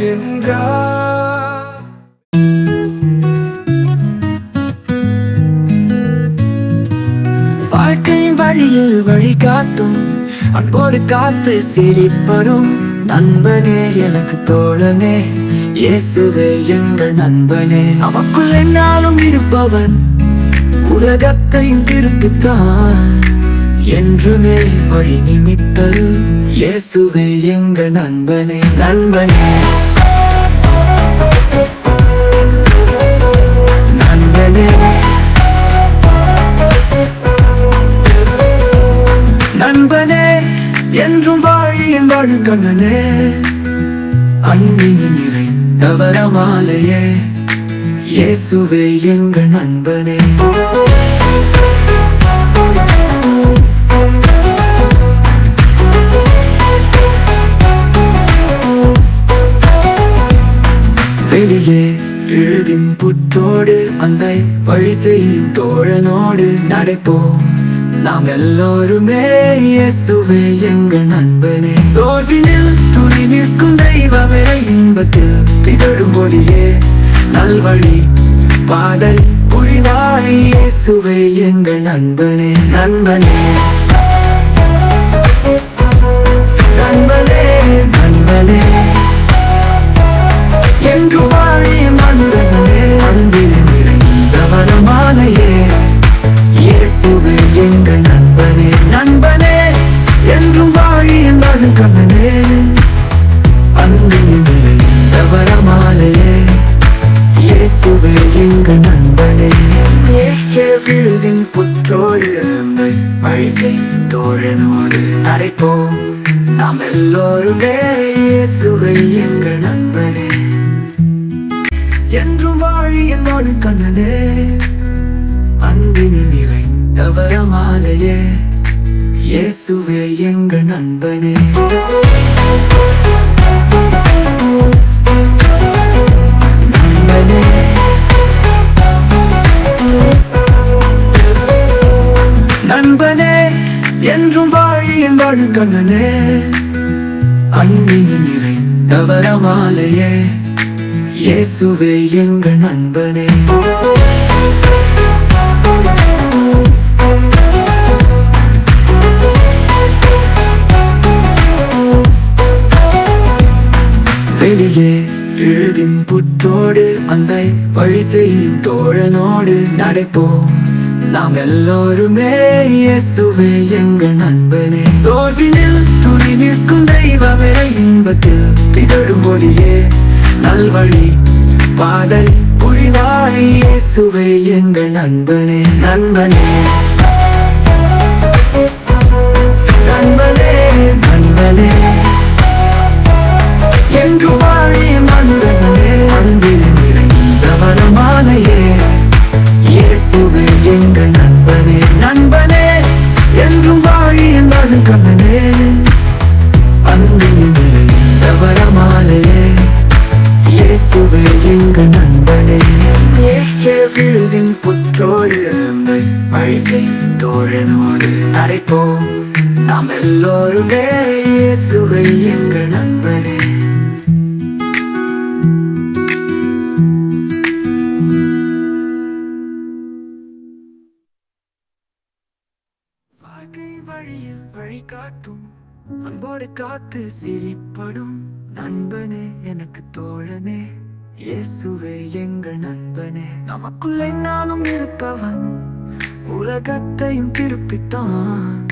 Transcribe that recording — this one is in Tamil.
என்றார். வாழ்க்கையின் வழியில் வழிகாட்டும் அன்போடு காத்து சிரிப்பரும். நண்பனே எனக்கு தோழனே இயேசுவே எங்கள் நண்பனே. அவக்குள் என்னாலும் இருப்பவன் உலகத்தையும் திருப்பித்தான் என்றுமே வழி நிமித்தல் இயேசுவே எங்கள் நண்பனே. நண்பனே. வாழியின் கண்ணனே அன்பின் நிறைந்தவர மாலையே இயேசுவே எங்கள் நண்பனே. வெளியே எழுதின் புற்றோடு அந்த வழி செய்யும் தோழனோடு நடப்போம். நாம் எல்லோருமே இயேசுவே எங்கள் நண்பனே சோர்வினில் துணி நிற்கும் தெய்வமே இன்பத்தில் திகழும் ஒளியே நல்வழி பாதை புரிவாய் இயேசுவே எங்கள் நண்பனே நண்பனே நண்பனே இசை தோழனோடு நடைப்போம் நாம் எல்லோருமே சுவை எங்கள் நண்பனே என்றும் வாழி என்னோடு கண்ணனே. அன்பினி நிறைந்தவர மாலையே. இயேசுவே எங்கள் நண்பனே. என்றும் வாழியில் வாழும் அன்பின் அன்பினி நிறைந்தவர மாலையே. இயேசுவே எங்கள் நண்பனே. வெளியே எழுதின் புற்றோடு அந்த வழி செய்யும் தோழனோடு நடப்போம். நாம் எல்லோருமே இயேசுவே எங்கள் நண்பனே சோர்வினில் துணி நிற்கும் தெய்வமே இன்பத்தில் திகழும் ஒளியே நல்வழி பாதை புரிவாய் இயேசுவே எங்கள் நண்பனே நண்பனே நண்பனே நண்பனே விழுதின் புற்றோடு பழிசை தோழனோடு நடைப்போம் நாம் எல்லோருமே சுவை எங்கள் நண்பனே. வாழ்க்கை வழியில் வழிகாட்டும் அன்போடு காத்து சிரிப்படும் நண்பனே எனக்கு தோழனே. இயேசுவே எங்கள் நண்பனே நமக்குள் என்னாலும் இருப்பவன். உலகத்தையும் திருப்பித்தான்.